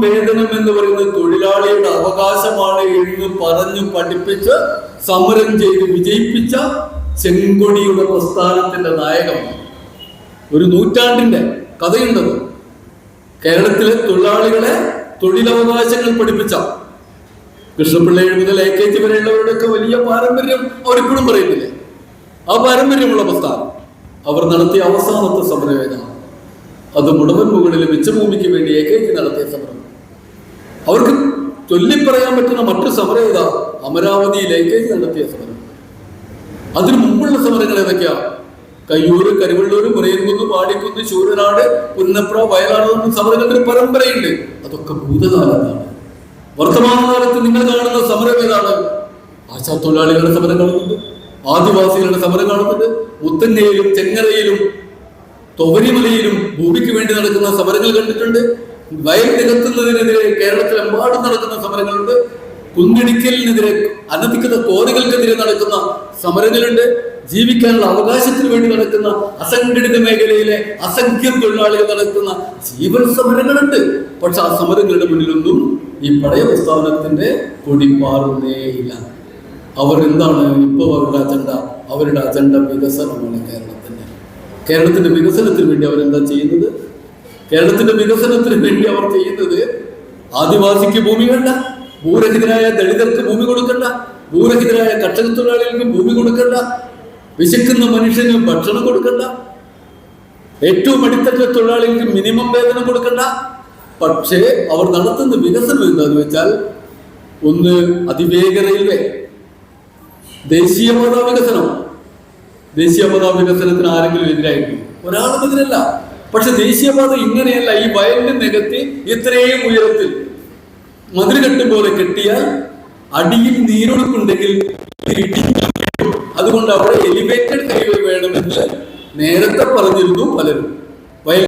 വേതനം എന്ന് പറയുന്നത് തൊഴിലാളിയുടെ അവകാശമാണ് എന്ന് പറഞ്ഞു പഠിപ്പിച്ച് സമരം ചെയ്ത് വിജയിപ്പിച്ച ചെങ്കൊടിയുടെ പ്രസ്ഥാനത്തിന്റെ നായകം ഒരു നൂറ്റാണ്ടിന്റെ കഥയുണ്ടത് കേരളത്തിലെ തൊഴിലാളികളെ തൊഴിലവകാശങ്ങൾ പഠിപ്പിച്ച കൃഷ്ണപിള്ള മുതൽ എ കെ ജി വരെയുള്ളവരുടെയൊക്കെ വലിയ പാരമ്പര്യം അവരിപ്പോഴും പറയുന്നില്ലേ? ആ പാരമ്പര്യമുള്ള പ്രസ്ഥാനം. അവർ നടത്തിയ അവസാനത്തെ സമരവേദന. അത് മുടവൻ മുകളിൽ മിച്ചഭൂമിക്ക് വേണ്ടി ഏകൈക്ക് നടത്തിയ സമരം. അവർക്ക് ചൊല്ലിപ്പറയാൻ പറ്റുന്ന മറ്റു സമരം ഏതാ? അമരാവതിയിൽ ഏകൈക്ക് നടത്തിയ സമരം. അതിനു മുമ്പുള്ള സമരങ്ങൾ ഏതൊക്കെയാ? കയ്യൂര് കരുവള്ളൂര് മുറയൻകുന്ന് പാടിക്കുന്ന് ശൂരനാട് പുന്നപ്ര വയനാട് സമരങ്ങളുടെ പരമ്പരയുണ്ട്. അതൊക്കെ ഭൂതകാലത്താണ്. വർത്തമാനകാലത്ത് നിങ്ങൾ കാണുന്ന സമരം ഏതാണ്? ആശാ തൊഴിലാളികളുടെ സമരം കാണുന്നുണ്ട്. ആദിവാസികളുടെ സമരം കാണുന്നുണ്ട്. മുത്തങ്ങയിലും ചെങ്ങരയിലും തൊവരിമലയിലും ഭൂമിക്ക് വേണ്ടി നടക്കുന്ന സമരങ്ങൾ കണ്ടിട്ടുണ്ട്. വയൽ നികത്തുന്നതിനെതിരെ കേരളത്തിലെമ്പാടും നടക്കുന്ന സമരങ്ങളുണ്ട്. കുന്നിടിക്കലിനെതിരെ അനധികൃത കോറികൾക്കെതിരെ നടക്കുന്ന സമരങ്ങളുണ്ട്. ജീവിക്കാനുള്ള അവകാശത്തിന് വേണ്ടി നടക്കുന്ന അസംഘടിത മേഖലയിലെ അസംഖ്യം തൊഴിലാളികൾ നടത്തുന്ന ജീവൻ സമരങ്ങളുണ്ട്. പക്ഷെ ആ സമരങ്ങളുടെ മുന്നിലൊന്നും ഈ പഴയ പ്രസ്ഥാനത്തിന്റെ പൊടി മാറുന്നേയില്ല അവർ എന്താണ് ഇപ്പോൾ അവരുടെ അജണ്ട അവരുടെ അജണ്ട വികസനമാണ് കേരളത്തിന്റെ. കേരളത്തിന്റെ വികസനത്തിന് വേണ്ടി അവരെന്താ ചെയ്യുന്നത്? കേരളത്തിന്റെ വികസനത്തിന് വേണ്ടി അവർ ചെയ്യുന്നത് ആദിവാസിക്ക് ഭൂമി വേണ്ട ഭൂരഹിതരായ ദളിതർക്ക് ഭൂമി കൊടുക്കണ്ട ഭൂരഹിതരായ കർഷക തൊഴിലാളികൾക്ക് ഭൂമി കൊടുക്കണ്ട വിശക്കുന്ന മനുഷ്യന് ഭക്ഷണം കൊടുക്കണ്ട ഏറ്റവും അടിത്തട്ട തൊഴിലാളികൾക്ക് മിനിമം വേതനം കൊടുക്കണ്ട. പക്ഷേ അവർ നടത്തുന്ന വികസനം എന്താന്ന് വെച്ചാൽ ഒന്ന് അതിവേഗ റെയിൽവേ ദേശീയപാത വികസനം. ദേശീയപാത വികസനത്തിന് ആരെങ്കിലും എതിരായിരിക്കും? ഒരാളും എതിരല്ല. പക്ഷെ ദേശീയപാത ഇങ്ങനെയല്ല ഈ വയലിന് നികത്തി ഇത്രയും ഉയരത്തിൽ മതിൽ കെട്ടും പോലെ കെട്ടിയാൽ അടിയിൽ നീരൊഴുക്കുണ്ടെങ്കിൽ. അതുകൊണ്ട് അവിടെ എലിവേറ്റഡ് ഹൈവേ വേണമെന്ന് നേരത്തെ പറഞ്ഞിരുന്നു പലരും.